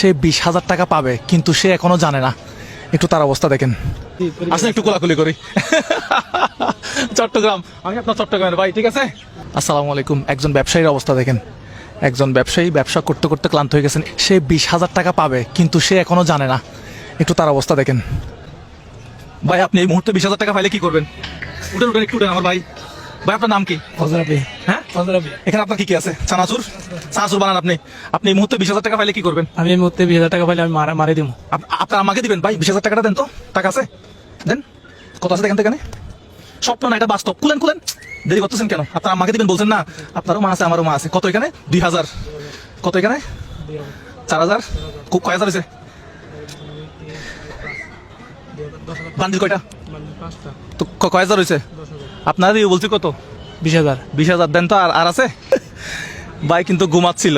সে বিশ হাজার টাকা পাবে কিন্তু সে এখনও জানে না। একটু তার অবস্থা দেখেন। আসলে একটু কোলাকুলি করি। চট্টগ্রাম। আমি আপনার চট্টগ্রামের ভাই ঠিক আছে? আসসালামু আলাইকুম। একজন ব্যবসায়ীর অবস্থা দেখেন। একজন ব্যবসায়ী ব্যবসা করতে করতে ক্লান্ত হয়ে গেছেন। সে বিশ হাজার টাকা পাবে কিন্তু সে এখনও জানে না। একটু তার অবস্থা দেখেন। ভাই আপনি এই মুহূর্তে বিশ হাজার টাকা পাইলে কি করবেন? উঠেন উঠেন একটু উঠেন আমার ভাই। ভাই আপনার নাম কি? হ্যাঁ? এখানে আপনার কি কি আছে? চানাচুর? চানাচুর বানান আপনি। আপনি এই মুহূর্তে বিশ হাজার টাকা পাইলে কি করবেন? আমি এই মুহূর্তে বিশ হাজার টাকা পাইলে আমি মারা মারি দিব আপনার আমাকে দিবেন? ভাই বিশ হাজার টাকাটা দেন তো। টাকা আছে? দেন। কত আছে দেখেন তো এখানে? স্বপ্ন না এটা বাস্তব। খুলেন খুলেন দেরি করতেছেন কেন? আপনার আমাকে দিবেন বলছেন না? আপনারও মা আছে আমারও মা আছে। কত এখানে? দুই হাজার। কত এখানে? চার হাজার। খুব কয় হাজার হয়েছে? বান্ডিল কয়টা? তো কয় হাজার হয়েছে? আপনার ইয়ে বলছি কত? বিশ হাজার। বিশ হাজার দেন তো আর আর আছে? ভাই কিন্তু ঘুমাচ্ছিল।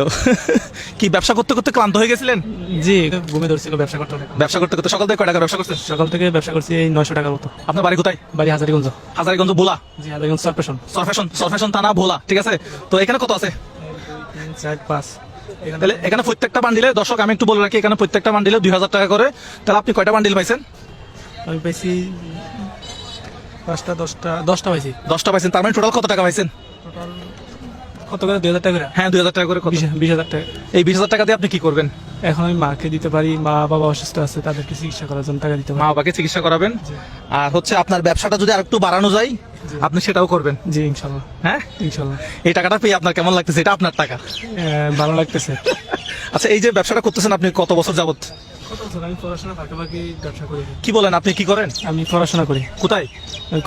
কি ব্যবসা করতে করতে ক্লান্ত হয়ে গেছিলেন? জি ঘুমে ধরছিল ব্যবসা করতে ব্যবসা করতে করতে সকাল থেকে কয় টাকা ব্যবসা করছেন? সকাল থেকে ব্যবসা করছি এই নয়শো টাকার মতো। আপনার বাড়ি কোথায়? বাড়ি হাজারিগঞ্জ। হাজারিগঞ্জ ভোলা। জি হাজারিগঞ্জ সরপেশন। সরফেশন সরফেশন থানা ভোলা ঠিক আছে? তো এখানে কত আছে? চার পাঁচ। তাহলে এখানে প্রত্যেকটা বান্ডিলে দর্শক আমি একটু বলে রাখি এখানে প্রত্যেকটা বান্ডিলে দুই হাজার টাকা করে। তাহলে আপনি কয়টা বান্ডিল পাইছেন? আমি পাইছি পাঁচটা দশটা দশটা পাইছি। দশটা পাইছেন তার মানে টোটাল কত টাকা পাইছেন? কত করে? দুই হাজার টাকা করে। হ্যাঁ দুই হাজার টাকা করে? বিশ হাজার টাকা। এই বিশ হাজার টাকা দিয়ে আপনি কি করবেন? এখন আমি মাকে দিতে পারি মা বাবা অসুস্থ আছে তাদেরকে চিকিৎসা করার জন্য টাকা দিতে মা বাবাকে চিকিৎসা করাবেন? আর হচ্ছে আপনার ব্যবসাটা যদি আরেকটু বাড়ানো যায় আপনি সেটাও করবেন? জি ইনশাল্লাহ। হ্যাঁ? ইনশাল্লাহ। এই টাকাটা পেয়ে আপনার কেমন লাগতেছে? এটা আপনার টাকা। ভালো লাগতেছে। আচ্ছা এই যে ব্যবসাটা করতেছেন আপনি কত বছর যাবত আমি পড়াশোনা ফাঁকাফাঁকি ব্যবসা করি। কি বলেন আপনি কি করেন? আমি পড়াশোনা করি। কোথায়?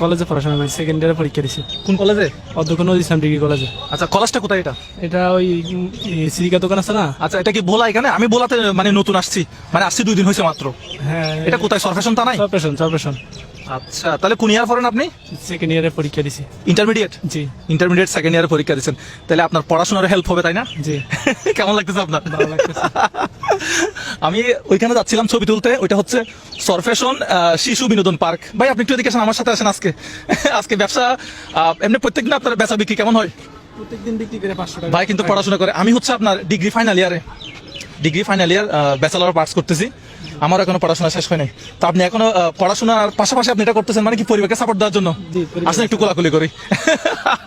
কলেজে পড়াশোনা করি সেকেন্ড ইয়ারে পরীক্ষা দিছি। কোন কলেজে? অধ্যক্ষ নজর ইসলাম ডিগ্রি কলেজে। আচ্ছা কলেজটা কোথায় এটা? এটা ওই সিরিকা দোকান আছে না? আচ্ছা এটা কি ভোলা এখানে? আমি ভোলাতে মানে নতুন আসছি। মানে আসছি দুই দিন হয়েছে মাত্র। হ্যাঁ। এটা কোথায়? সরফেশন তা নাই সরপেশন সরপেশন আচ্ছা তাহলে কোন ইয়ার পড়েন আপনি? সেকেন্ড ইয়ারে পরীক্ষা দিছি। ইন্টারমিডিয়েট জি। ইন্টারমিডিয়েট সেকেন্ড ইয়ারে পরীক্ষা দিচ্ছেন তাহলে আপনার পড়াশোনার হেল্প হবে তাই না? জি। কেমন লাগতেছে আপনার? ভালো লাগতেছে। আমি ওইখানে যাচ্ছিলাম ছবি তুলতে ওইটা হচ্ছে সরফেশন শিশু বিনোদন পার্ক। ভাই আপনি একটু এদিকে আসেন আমার সাথে আসেন আজকে। আজকে ব্যবসা এমনি প্রত্যেকদিন আপনার বেচা বিক্রি কেমন হয়? প্রত্যেকদিন বিক্রি করে পাঁচশো টাকা। ভাই কিন্তু পড়াশোনা করে। আমি হচ্ছে আপনার ডিগ্রি ফাইনাল ইয়ারে। Degree final year bachelor pass করতেছি। আমার এখনও পড়াশোনা শেষ হয়নি তো আপনি এখনও পড়াশোনার পাশাপাশি আপনি এটা করতেছেন মানে কি পরিবারকে সাপোর্ট দেওয়ার জন্য? আসলে একটু কোলাকুলি করি।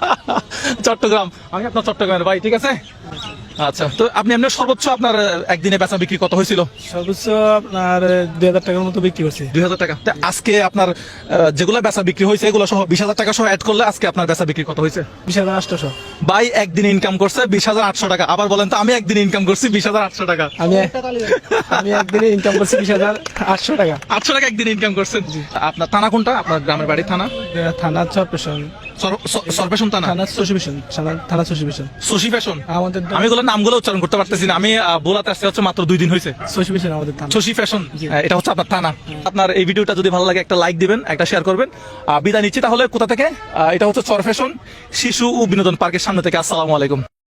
চট্টগ্রাম। আমি আপনার চট্টগ্রামের ভাই ঠিক আছে? আচ্ছা তো আপনি এমনি সর্বোচ্চ আপনার একদিনে বেচা বিক্রি কত হয়েছিল? সর্বোচ্চ আপনার দুই হাজার টাকার মতো বিক্রি করছি। দুই হাজার টাকা। তা আজকে আপনার যেগুলো বেচা বিক্রি হয়েছে এগুলো সহ বিশ হাজার টাকা সহ অ্যাড করলে আজকে আপনার বেচা বিক্রি কত হয়েছে? বিশ হাজার আটশোশো ভাই একদিন ইনকাম করছে বিশ হাজার আটশো টাকা। আবার বলেন তো আমি একদিন ইনকাম করছি বিশ হাজার আটশো টাকা। আমি আমি একদিনে ইনকাম করছি বিশ হাজার আটশো টাকা। আটশো টাকা একদিন ইনকাম করছেন। আপনার থানা কোনটা? আপনার গ্রামের বাড়ি থানা? থানা সরপেশন থানা থানা থানা আমাদের আমি নামগুলো উচ্চারণ করতে পারতেছি না। আমি বোলাতে আসতে হচ্ছে মাত্র দুই দিন হয়েছে। আমাদের থানা। ফ্যাশন? এটা হচ্ছে আপনার থানা। আপনার এই ভিডিওটা যদি ভালো লাগে একটা লাইক দিবেন একটা শেয়ার করবেন। বিদায় নিচ্ছি তাহলে। কোথা থেকে? এটা হচ্ছে চর ফ্যাশন। শিশু ও বিনোদন পার্কের সামনে থেকে। আসসালামু আলাইকুম।